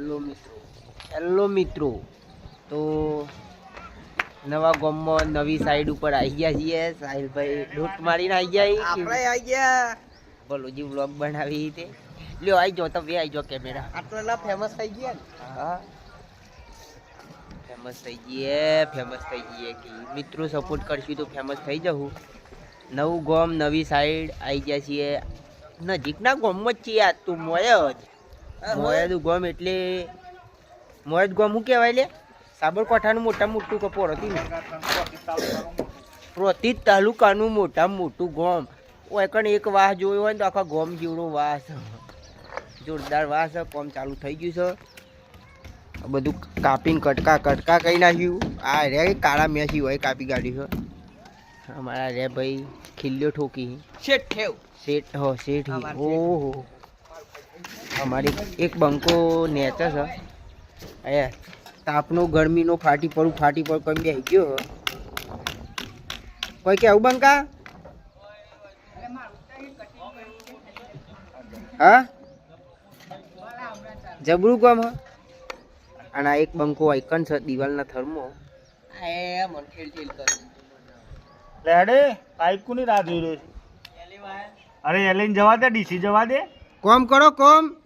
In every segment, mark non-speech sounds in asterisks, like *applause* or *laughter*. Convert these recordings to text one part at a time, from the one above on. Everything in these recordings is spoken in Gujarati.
હેલો મિત્રો. હેલો મિત્રો. તો નવા ગામમાં નવી સાઈડ ઉપર આવી ગયા છીએ. સાહિલભાઈ લૂંટ મારીને આવી ગયા આપણે આવી ગયા. બોલુજી વ્લોગ બનાવી તે લ્યો આવી જાઓ તમે આવી જાઓ કેમેરા આટલા ફેમસ થઈ ગયા ને. હા. ફેમસ થઈ જઈએ ફેમસ થઈ જઈએ કે મિત્રો સપોર્ટ કરશું તો ફેમસ થઈ જવું. નવું ગોમ નવી સાઈડ આવી ગયા છીએ. નજીકના ગોમમાં જ છીએ આ તું મોય જ. મોયાનું ગોમ એટલે મોયાદ ગોમ શું કહેવાય લે? સાબરકાંઠાનું મોટા મોટું કપોર હતું ને પ્રોતિત તાલુકાનું મોટા મોટું ગોમ. ઓય કણ એક વાહ જોયો હોય ને તો આખા ગોમ જેવડો વાહ છે. જોરદાર વાહ છે કોમ ચાલુ થઈ ગયું છે. આ બધું કાપીને કટકા કટકા કરી નાખ્યું. આ રે કાળા મેસી હોય કાપી કાઢ્યું છે. અમારા રે ભાઈ ખીલ્યો ઠોકી. શેઠ ઠેવ. શેઠ હો શેઠ. ઓહો. અમારી એક બંકો નેચે છે. અહીંયા તાપનો ગરમીનો ફાટી પડું ફાટી પડું કઈ બેસી ગયો કોઈ કેવું બંકા? હા? જબરું કોમ હ? અને આ એક બંકો આઈકન છે દિવાલના થર્મો. એ મન કર. પાઇપ રાહ જોઈ રહ્યો છે? અરે એલિન જવા દે ડીસી જવા દે. કોમ કરો કોમ.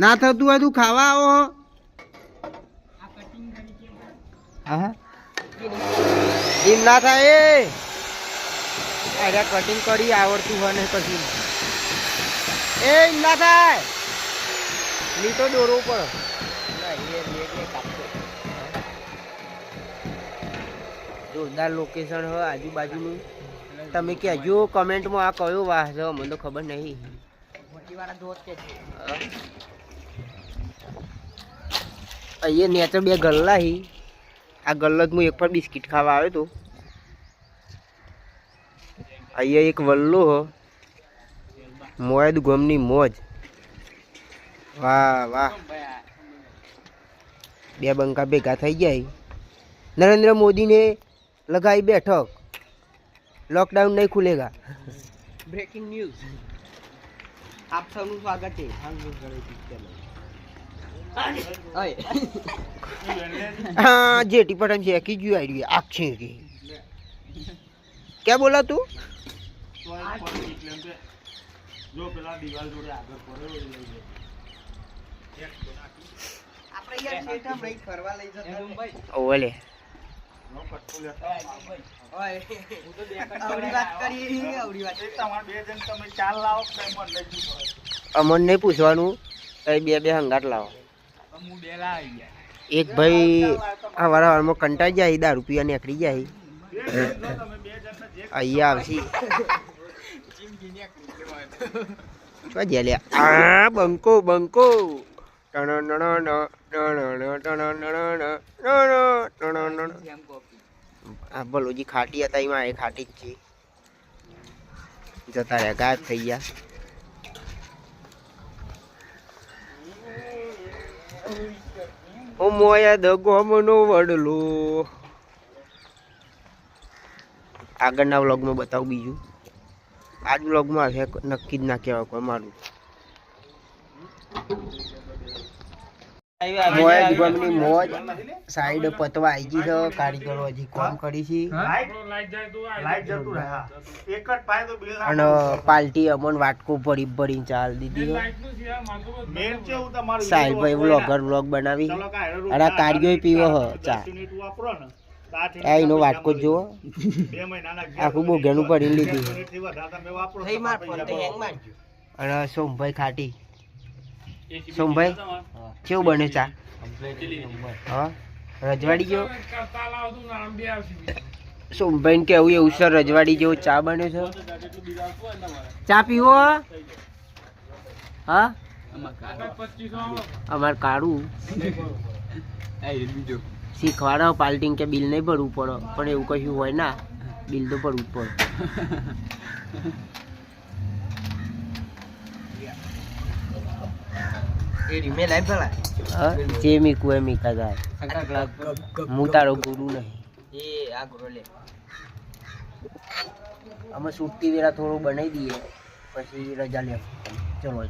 ના થતું હોય તું ખાવા આવો. ડીમ ના થાય એ. અરે કટિંગ કરી આવડતું હોય ને પછી. એ ઈમ ના થાય. લીટો લે કાપતો. જોરદાર લોકેશન હોય આજુબાજુનું. તમે કહેજો કમેન્ટમાં આ કયો વાહ છે મને તો ખબર નહીં. અહીંયા નેચર બે ગલ્લા હી. આ ગલ્લો જ હું એક પર બિસ્કિટ ખાવા આવ્યો તો. અહીંયા એક વલ્લો હો. મોયદ ગમની મોજ. વાહ વાહ. બે બંકા ભેગા થઈ જાય નરેન્દ્ર મોદીને લગાઈ બેઠક લોકડાઉન નહીં ખુલેગા. બ્રેકિંગ ન્યૂઝ આપ સૌનું સ્વાગત છે. ઓય હા *laughs* જેટી પઠાણ છે કી ગયું આઈડિયા આખી કે ક્યાં બોલા તું? જો પેલા દિવાલ જોડે આગળ પડ્યો ઓલે નો અમન નહીં પૂછવાનું બે બે હંગાટ લાવો. આવી એક ભાઈ આ વારાવારમાં કંટાઈ જાય, દારૂ રૂપિયા નીકળી જાય. જો જે અહીંયા આવશે. શું જ્યાં આ બંકો બંકો. આ ભલોજી ખાટી હતા, એમાં એ ખાટી જ છે. જતા રહ્યા, ગાયબ થઈ ગયા. મોયા દગોમનો વડલું. આગળના વ્લોગમાં બતાવું બીજું. આજ વ્લોગમાં છે નક્કી જ ના કહેવાય કોઈ મારું. મોજ ગમની મોજ સાઈડ પતવા આવી ગઈ છે કારીગરો હજી કામ કરી છે. અને પાલટી અમન વાટકો ભરી ભરીને ચાલ દીધી સાહેબ સાહિલભાઈ વ્લોગર વ્લોગ બનાવી. અને આ કારીગરો પીવો હ ચા. આ એનો વાટકો જ જુઓ. આખું બોગેનું ભરીને લીધું અને સોમભાઈ ખાટી. સોમભાઈ? કેવું બને ચા? હા? રજવાડી જેવો? સોમભાઈ ને કેવું એવું સર રજવાડી જેવો ચા બન્યો છે? ચા પીવો? હા? અમાર કાળું શીખવાડો પાલટીન કે બિલ નહીં ભરવું પડે. પણ એવું કશું હોય ના બિલ તો ભરવું પડે. *laughs* એ રીમે લાઈ જે મીકું એ મીકા જાય હું તારો ગુરુ નહીં. એ આ ગુરો લે. અમે સુટતી વેરા થોડું બનાવી દઈએ પછી રજા લે ચલો.